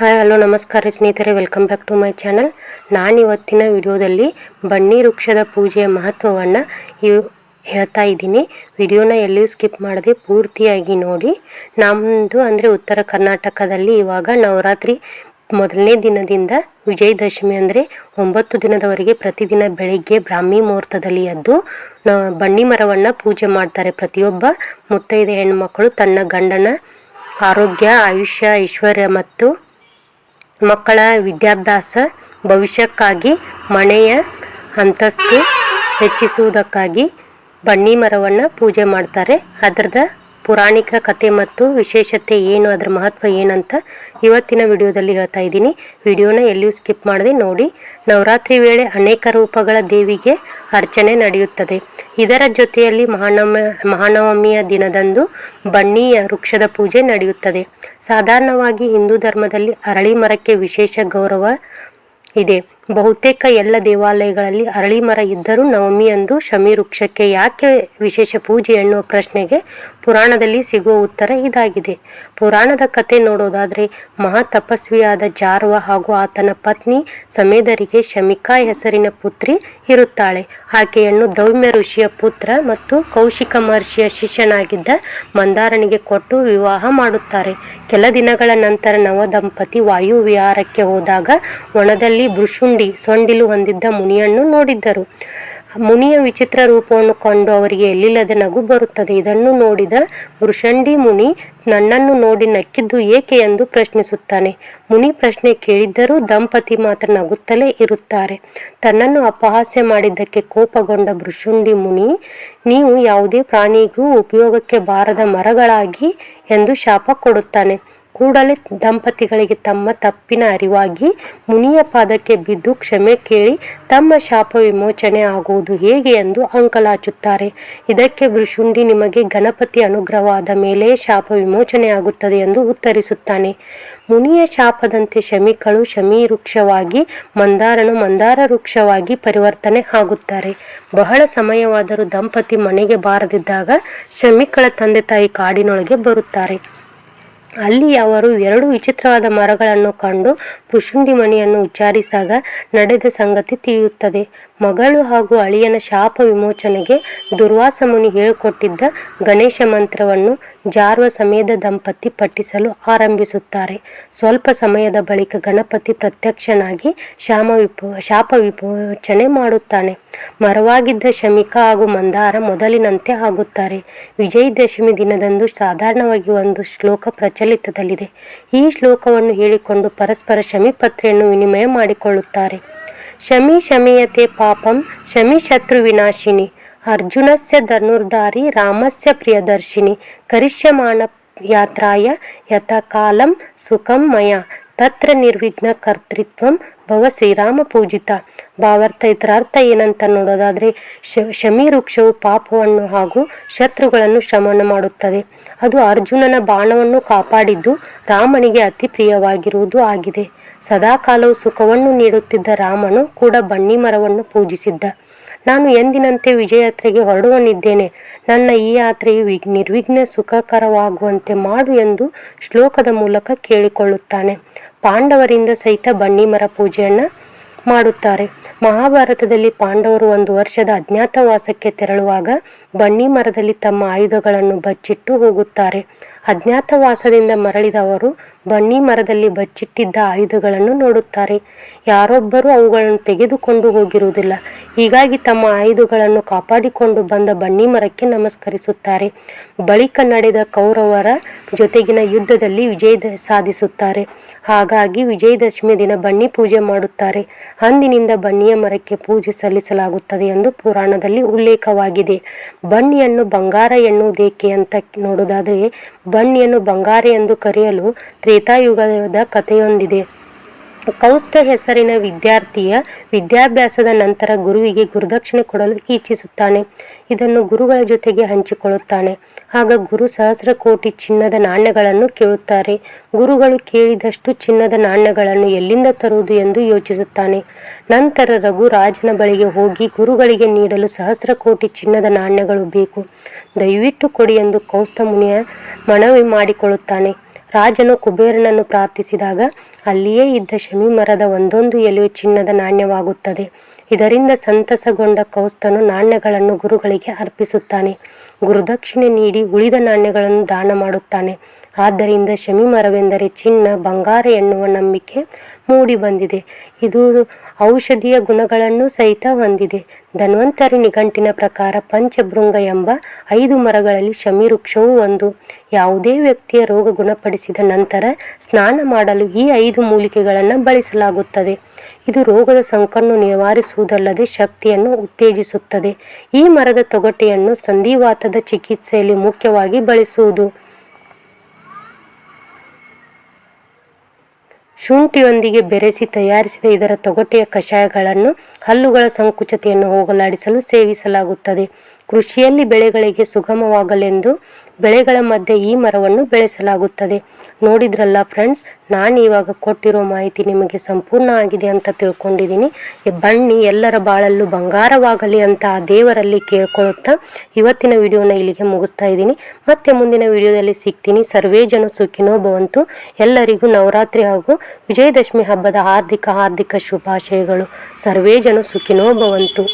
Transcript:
Hi, hello, ನಮಸ್ಕಾರ ಸ್ನೇಹಿತರೆ. Welcome back to my channel ನಾನಿವತ್ತಿನ ವಿಡಿಯೋದಲ್ಲಿ ಬನ್ನಿ ವೃಕ್ಷದ ಪೂಜೆಯ ಮಹತ್ವವನ್ನು ಇವು ಹೇಳ್ತಾ ಇದ್ದೀನಿ. ವಿಡಿಯೋನ ಎಲ್ಲಿಯೂ ಸ್ಕಿಪ್ ಮಾಡದೆ ಪೂರ್ತಿಯಾಗಿ ನೋಡಿ. ನಮ್ಮದು ಅಂದರೆ ಉತ್ತರ ಕರ್ನಾಟಕದಲ್ಲಿ ಇವಾಗ ನವರಾತ್ರಿ ಮೊದಲನೇ ದಿನದಿಂದ ವಿಜಯದಶಮಿ ಅಂದರೆ ಒಂಬತ್ತು ದಿನದವರೆಗೆ ಪ್ರತಿದಿನ ಬೆಳಿಗ್ಗೆ ಬ್ರಾಹ್ಮಿ ಮುಹೂರ್ತದಲ್ಲಿ ಎದ್ದು ಬನ್ನಿ ಮರವನ್ನು ಪೂಜೆ ಮಾಡ್ತಾರೆ. ಪ್ರತಿಯೊಬ್ಬ ಮುತ್ತೈದೆ ಹೆಣ್ಮಕ್ಕಳು ತನ್ನ ಗಂಡನ ಆರೋಗ್ಯ, ಆಯುಷ್ಯ, ಐಶ್ವರ್ಯ ಮತ್ತು ಮಕ್ಕಳ ವಿದ್ಯಾಭ್ಯಾಸ ಭವಿಷ್ಯಕ್ಕಾಗಿ ಮನೆಯ ಅಂತಸ್ತು ಹೆಚ್ಚಿಸುವುದಕ್ಕಾಗಿ ಬನ್ನಿ ಮರವನ್ನು ಪೂಜೆ ಮಾಡ್ತಾರೆ. ಅದರದ ಪುರಾಣಿಕ ಕತೆ ಮತ್ತು ವಿಶೇಷತೆ ಏನು, ಅದರ ಮಹತ್ವ ಏನಂತ ಇವತ್ತಿನ ವಿಡಿಯೋದಲ್ಲಿ ಹೇಳ್ತಾ ಇದ್ದೀನಿ. ವಿಡಿಯೋನ ಎಲ್ಲಿಯೂ ಸ್ಕಿಪ್ ಮಾಡದೆ ನೋಡಿ. ನವರಾತ್ರಿ ವೇಳೆ ಅನೇಕ ರೂಪಗಳ ದೇವಿಗೆ ಅರ್ಚನೆ ನಡೆಯುತ್ತದೆ. ಇದರ ಜೊತೆಯಲ್ಲಿ ಮಹಾನವಮ ಮಹಾನವಮಿಯ ದಿನದಂದು ಬನ್ನಿಯ ವೃಕ್ಷದ ಪೂಜೆ ನಡೆಯುತ್ತದೆ. ಸಾಧಾರಣವಾಗಿ ಹಿಂದೂ ಧರ್ಮದಲ್ಲಿ ಅರಳಿ ಮರಕ್ಕೆ ವಿಶೇಷ ಗೌರವ ಇದೆ. ಬಹುತೇಕ ಎಲ್ಲ ದೇವಾಲಯಗಳಲ್ಲಿ ಅರಳಿ ಮರ ಇದ್ದರೂ ನವಮಿಯಂದು ಶಮಿ ವೃಕ್ಷಕ್ಕೆ ಯಾಕೆ ವಿಶೇಷ ಪೂಜೆ ಎನ್ನುವ ಪ್ರಶ್ನೆಗೆ ಪುರಾಣದಲ್ಲಿ ಸಿಗುವ ಉತ್ತರ ಇದಾಗಿದೆ. ಪುರಾಣದ ಕತೆ ನೋಡೋದಾದರೆ ಮಹಾ ತಪಸ್ವಿಯಾದ ಜಾರ್ವ ಹಾಗೂ ಆತನ ಪತ್ನಿ ಸಮೇದರಿಗೆ ಶಮಿಕಾ ಹೆಸರಿನ ಪುತ್ರಿ ಇರುತ್ತಾಳೆ. ಆಕೆಯನ್ನು ದೌಮ್ಯ ಋಷಿಯ ಪುತ್ರ ಮತ್ತು ಕೌಶಿಕ ಮಹರ್ಷಿಯ ಶಿಷ್ಯನಾಗಿದ್ದ ಮಂದಾರನಿಗೆ ಕೊಟ್ಟು ವಿವಾಹ ಮಾಡುತ್ತಾರೆ. ಕೆಲ ದಿನಗಳ ನಂತರ ನವದಂಪತಿ ವಾಯು ವಿಹಾರಕ್ಕೆ ಹೋದಾಗ ವನದಲ್ಲಿ ಸೊಂಡಿಲು ಹೊಂದಿದ್ದ ಮುನಿಯನ್ನು ನೋಡಿದ್ದರು. ಮುನಿಯ ವಿಚಿತ್ರ ರೂಪವನ್ನು ಕಂಡು ಅವರಿಗೆ ಎಲ್ಲಿಲ್ಲದ ನಗು ಬರುತ್ತದೆ. ಇದನ್ನು ನೋಡಿದ ವೃಷಂಡಿ ಮುನಿ ನನ್ನನ್ನು ನೋಡಿ ನಕ್ಕಿದ್ದು ಏಕೆ ಎಂದು ಪ್ರಶ್ನಿಸುತ್ತಾನೆ. ಮುನಿ ಪ್ರಶ್ನೆ ಕೇಳಿದ್ದರೂ ದಂಪತಿ ಮಾತ್ರ ನಗುತ್ತಲೇ ಇರುತ್ತಾರೆ. ತನ್ನನ್ನು ಅಪಹಾಸ್ಯ ಮಾಡಿದ್ದಕ್ಕೆ ಕೋಪಗೊಂಡ ಭೃಷುಂಡಿ ಮುನಿ, ನೀವು ಯಾವುದೇ ಪ್ರಾಣಿಗೂ ಉಪಯೋಗಕ್ಕೆ ಬಾರದ ಮರಗಳಾಗಿ ಎಂದು ಶಾಪ ಕೊಡುತ್ತಾನೆ. ಕೂಡಲೇ ದಂಪತಿಗಳಿಗೆ ತಮ್ಮ ತಪ್ಪಿನ ಅರಿವಾಗಿ ಮುನಿಯ ಪಾದಕ್ಕೆ ಬಿದ್ದು ಕ್ಷಮೆ ಕೇಳಿ ತಮ್ಮ ಶಾಪ ವಿಮೋಚನೆ ಆಗುವುದು ಹೇಗೆ ಎಂದು ಅಂಕಲಾಚುತ್ತಾರೆ. ಇದಕ್ಕೆ ಭೃಶುಂಡಿ ನಿಮಗೆ ಗಣಪತಿ ಅನುಗ್ರಹವಾದ ಮೇಲೆ ಶಾಪ ವಿಮೋಚನೆ ಆಗುತ್ತದೆ ಎಂದು ಉತ್ತರಿಸುತ್ತಾನೆ. ಮುನಿಯ ಶಾಪದಂತೆ ಶಮಿಕಳು ಶಮಿ ವೃಕ್ಷವಾಗಿ ಮಂದಾರನು ಮಂದಾರ ವೃಕ್ಷವಾಗಿ ಪರಿವರ್ತನೆ ಆಗುತ್ತಾರೆ. ಬಹಳ ಸಮಯವಾದರೂ ದಂಪತಿ ಮನೆಗೆ ಬಾರದಿದ್ದಾಗ ಶಮಿಕಳ ತಂದೆ ತಾಯಿ ಕಾಡಿನೊಳಗೆ ಬರುತ್ತಾರೆ. ಅಲ್ಲಿ ಅವರು ಎರಡು ವಿಚಿತ್ರವಾದ ಮರಗಳನ್ನು ಕಂಡು ಪುಷುಂಡಿ ಮಣಿಯನ್ನು ಉಚ್ಚಾರಿಸಿದಾಗ ನಡೆದ ಸಂಗತಿ ತಿಳಿಯುತ್ತದೆ. ಮಗಳು ಹಾಗೂ ಅಳಿಯನ ಶಾಪ ವಿಮೋಚನೆಗೆ ದುರ್ವಾಸ ಮುನಿ ಹೇಳಿಕೊಟ್ಟಿದ್ದ ಗಣೇಶ ಮಂತ್ರವನ್ನು ಜಾರ್ವ ಸಮೇತ ದಂಪತಿ ಪಠಿಸಲು ಆರಂಭಿಸುತ್ತಾರೆ. ಸ್ವಲ್ಪ ಸಮಯದ ಬಳಿಕ ಗಣಪತಿ ಪ್ರತ್ಯಕ್ಷನಾಗಿ ಶಾಮ ವಿಪೋ, ಶಾಪ ವಿಮೋಚನೆ ಮಾಡುತ್ತಾನೆ. ಮರವಾಗಿದ್ದ ಶಮಿಕಾ ಹಾಗೂ ಮಂದಾರ ಮೊದಲಿನಂತೆ ಆಗುತ್ತಾರೆ. ವಿಜಯದಶಮಿ ದಿನದಂದು ಸಾಧಾರಣವಾಗಿ ಒಂದು ಶ್ಲೋಕ ಪ್ರಚಲಿತದಲ್ಲಿದೆ. ಈ ಶ್ಲೋಕವನ್ನು ಹೇಳಿಕೊಂಡು ಪರಸ್ಪರ ಶಮಿಪತ್ರೆಯನ್ನು ವಿನಿಮಯ ಮಾಡಿಕೊಳ್ಳುತ್ತಾರೆ. ಶಮಿ ಶಮಿಯತೆ ಪಾಪಂ, ಶಮಿ ಶತ್ರು ವಿನಾಶಿನಿ. ಅರ್ಜುನಸ್ಯ ಧನುರ್ಧಾರಿ, ರಾಮಸ್ಯ ಪ್ರಿಯದರ್ಶಿನಿ. ಕರಿಷ್ಯಮಾಣ ಯಾತ್ರಾಯ ಯಥಕಾಲಂ ಸುಖಂ ಮಯ. ತತ್ರ ನಿರ್ವಿಘ್ನ ಕರ್ತೃತ್ವಂ ಭವ ಶ್ರೀರಾಮ ಪೂಜಿತ. ಭಾವಾರ್ಥ ಇದರ ಅರ್ಥ ಏನಂತ ನೋಡೋದಾದ್ರೆ ಶಮಿ ವೃಕ್ಷವು ಪಾಪವನ್ನು ಹಾಗೂ ಶತ್ರುಗಳನ್ನು ಶ್ರಮಣ ಮಾಡುತ್ತದೆ. ಅದು ಅರ್ಜುನನ ಬಾಣವನ್ನು ಕಾಪಾಡಿದ್ದು ರಾಮನಿಗೆ ಅತಿ ಪ್ರಿಯವಾಗಿರುವುದು ಆಗಿದೆ. ಸದಾಕಾಲವು ಸುಖವನ್ನು ನೀಡುತ್ತಿದ್ದ ರಾಮನು ಕೂಡ ಬನ್ನಿ ಮರವನ್ನು ಪೂಜಿಸಿದ್ದ. ನಾನು ಎಂದಿನಂತೆ ವಿಜಯಾತ್ರೆಗೆ ಹೊರಡುವನಿದ್ದೇನೆ. ನನ್ನ ಈ ಯಾತ್ರೆಯು ವಿಘ್ ನಿರ್ವಿಘ್ನ ಸುಖಕರವಾಗುವಂತೆ ಮಾಡು ಎಂದು ಶ್ಲೋಕದ ಮೂಲಕ ಕೇಳಿಕೊಳ್ಳುತ್ತಾನೆ. ಪಾಂಡವರಿಂದ ಸಹಿತ ಬನ್ನಿ ಮರ ಪೂಜೆಯನ್ನು ಮಾಡುತ್ತಾರೆ. ಮಹಾಭಾರತದಲ್ಲಿ ಪಾಂಡವರು ಒಂದು ವರ್ಷದ ಅಜ್ಞಾತವಾಸಕ್ಕೆ ತೆರಳುವಾಗ ಬನ್ನಿ ಮರದಲ್ಲಿ ತಮ್ಮ ಆಯುಧಗಳನ್ನು ಬಚ್ಚಿಟ್ಟು ಹೋಗುತ್ತಾರೆ. ಅಜ್ಞಾತವಾಸದಿಂದ ಮರಳಿದ ಅವರು ಬನ್ನಿ ಮರದಲ್ಲಿ ಬಚ್ಚಿಟ್ಟಿದ್ದ ಆಯುಧಗಳನ್ನು ನೋಡುತ್ತಾರೆ. ಯಾರೊಬ್ಬರೂ ಅವುಗಳನ್ನು ತೆಗೆದುಕೊಂಡು ಹೋಗಿರುವುದಿಲ್ಲ. ಹೀಗಾಗಿ ತಮ್ಮ ಆಯುಧಗಳನ್ನು ಕಾಪಾಡಿಕೊಂಡು ಬಂದ ಬನ್ನಿ ಮರಕ್ಕೆ ನಮಸ್ಕರಿಸುತ್ತಾರೆ. ಬಳಿಕ ನಡೆದ ಕೌರವರ ಜೊತೆಗಿನ ಯುದ್ಧದಲ್ಲಿ ವಿಜಯ ಸಾಧಿಸುತ್ತಾರೆ. ಹಾಗಾಗಿ ವಿಜಯದಶಮಿ ದಿನ ಬನ್ನಿ ಪೂಜೆ ಮಾಡುತ್ತಾರೆ. ಅಂದಿನಿಂದ ಬನ್ನಿಯ ಮರಕ್ಕೆ ಪೂಜೆ ಸಲ್ಲಿಸಲಾಗುತ್ತದೆ ಎಂದು ಪುರಾಣದಲ್ಲಿ ಉಲ್ಲೇಖವಾಗಿದೆ. ಬನ್ನಿಯನ್ನು ಬಂಗಾರ ಎನ್ನುವುದೇಕೆ ಅಂತ ನೋಡೋದಾದರೆ ಬನ್ನಿಯನ್ನು ಬಂಗಾರ ಎಂದು ಕರೆಯಲು ತ್ರೇತಾಯುಗದ ಕಥೆಯೊಂದಿದೆ. ಕೌಸ್ತ ಹೆಸರಿನ ವಿದ್ಯಾರ್ಥಿಯ ವಿದ್ಯಾಭ್ಯಾಸದ ನಂತರ ಗುರುವಿಗೆ ಗುರುದಕ್ಷಿಣೆ ಕೊಡಲು ಇಚ್ಛಿಸುತ್ತಾನೆ. ಇದನ್ನು ಗುರುಗಳ ಜೊತೆಗೆ ಹಂಚಿಕೊಳ್ಳುತ್ತಾನೆ. ಆಗ ಗುರು ಸಹಸ್ರ ಕೋಟಿ ಚಿನ್ನದ ನಾಣ್ಯಗಳನ್ನು ಕೇಳುತ್ತಾರೆ. ಗುರುಗಳು ಕೇಳಿದಷ್ಟು ಚಿನ್ನದ ನಾಣ್ಯಗಳನ್ನು ಎಲ್ಲಿಂದ ತರುವುದು ಎಂದು ಯೋಚಿಸುತ್ತಾನೆ. ನಂತರ ರಘು ರಾಜನ ಬಳಿಗೆ ಹೋಗಿ ಗುರುಗಳಿಗೆ ನೀಡಲು ಸಹಸ್ರ ಕೋಟಿ ಚಿನ್ನದ ನಾಣ್ಯಗಳು ಬೇಕು. ದಯವಿಟ್ಟು ಕೊಡಿ ಎಂದು ಕೌಸ್ತ ಮುನಿಯ ಮನವಿ ಮಾಡಿಕೊಳ್ಳುತ್ತಾನೆ. ರಾಜನು ಕುಬೇರನನ್ನು ಪ್ರಾರ್ಥಿಸಿದಾಗ ಅಲ್ಲಿಯೇ ಇದ್ದ ಶಮಿ ಮರದ ಒಂದೊಂದು ಎಲೆಯು ಚಿನ್ನದ ನಾಣ್ಯವಾಗುತ್ತದೆ. ಇದರಿಂದ ಸಂತಸಗೊಂಡ ಕೌಸ್ತನು ನಾಣ್ಯಗಳನ್ನು ಗುರುಗಳಿಗೆ ಅರ್ಪಿಸುತ್ತಾನೆ. ಗುರುದಕ್ಷಿಣೆ ನೀಡಿ ಉಳಿದ ನಾಣ್ಯಗಳನ್ನು ದಾನ ಮಾಡುತ್ತಾನೆ. ಆದ್ದರಿಂದ ಶಮಿ ಮರವೆಂದರೆ ಚಿನ್ನ, ಬಂಗಾರ ಎನ್ನುವ ನಂಬಿಕೆ ಮೂಡಿ ಬಂದಿದೆ. ಇದು ಔಷಧೀಯ ಗುಣಗಳನ್ನು ಸಹಿತ ಹೊಂದಿದೆ. ಧನ್ವಂತರಿ ನಿಘಂಟಿನ ಪ್ರಕಾರ ಪಂಚಭೃಂಗ ಎಂಬ ಐದು ಮರಗಳಲ್ಲಿ ಶಮಿ ವೃಕ್ಷವೂ ಒಂದು. ಯಾವುದೇ ವ್ಯಕ್ತಿಯ ರೋಗ ಗುಣಪಡಿಸಿದ ನಂತರ ಸ್ನಾನ ಮಾಡಲು ಈ ಐದು ಮೂಲಿಕೆಗಳನ್ನು ಬಳಸಲಾಗುತ್ತದೆ. ಇದು ರೋಗದ ಸಂಕನ್ನು ನಿವಾರಿಸುವುದಲ್ಲದೆ ಶಕ್ತಿಯನ್ನು ಉತ್ತೇಜಿಸುತ್ತದೆ. ಈ ಮರದ ತೊಗಟೆಯನ್ನು ಸಂಧಿವಾತದ ಚಿಕಿತ್ಸೆಯಲ್ಲಿ ಮುಖ್ಯವಾಗಿ ಬಳಸುವುದು. ಶುಂಠಿಯೊಂದಿಗೆ ಬೆರೆಸಿ ತಯಾರಿಸಿದ ಇದರ ತೊಗಟೆಯ ಕಷಾಯಗಳನ್ನು ಹಲ್ಲುಗಳ ಸಂಕುಚತೆಯನ್ನು ಹೋಗಲಾಡಿಸಲು ಸೇವಿಸಲಾಗುತ್ತದೆ. ಕೃಷಿಯಲ್ಲಿ ಬೆಳೆಗಳಿಗೆ ಸುಗಮವಾಗಲೆಂದು ಬೆಳೆಗಳ ಮಧ್ಯೆ ಈ ಮರವನ್ನು ಬೆಳೆಸಲಾಗುತ್ತದೆ. ನೋಡಿದ್ರಲ್ಲ ಫ್ರೆಂಡ್ಸ್, ನಾನು ಇವಾಗ ಕೊಟ್ಟಿರೋ ಮಾಹಿತಿ ನಿಮಗೆ ಸಂಪೂರ್ಣ ಆಗಿದೆ ಅಂತ ತಿಳ್ಕೊಂಡಿದ್ದೀನಿ. ಬನ್ನಿ, ಎಲ್ಲರ ಬಾಳಲ್ಲೂ ಬಂಗಾರವಾಗಲಿ ಅಂತ ಆ ದೇವರಲ್ಲಿ ಕೇಳ್ಕೊಳ್ಳುತ್ತಾ ಇವತ್ತಿನ ವಿಡಿಯೋನ ಇಲ್ಲಿಗೆ ಮುಗಿಸ್ತಾ ಇದ್ದೀನಿ. ಮತ್ತೆ ಮುಂದಿನ ವಿಡಿಯೋದಲ್ಲಿ ಸಿಗ್ತೀನಿ. ಸರ್ವೇ ಜನ ಸುಖಿನೋ ಭವಂತು. ಎಲ್ಲರಿಗೂ ನವರಾತ್ರಿ ಹಾಗೂ ವಿಜಯದಶಮಿ ಹಬ್ಬದ ಹಾರ್ದಿಕ ಹಾರ್ದಿಕ ಶುಭಾಶಯಗಳು. ಸರ್ವೇ ಜನ ಸುಖಿನೋ ಭವಂತು.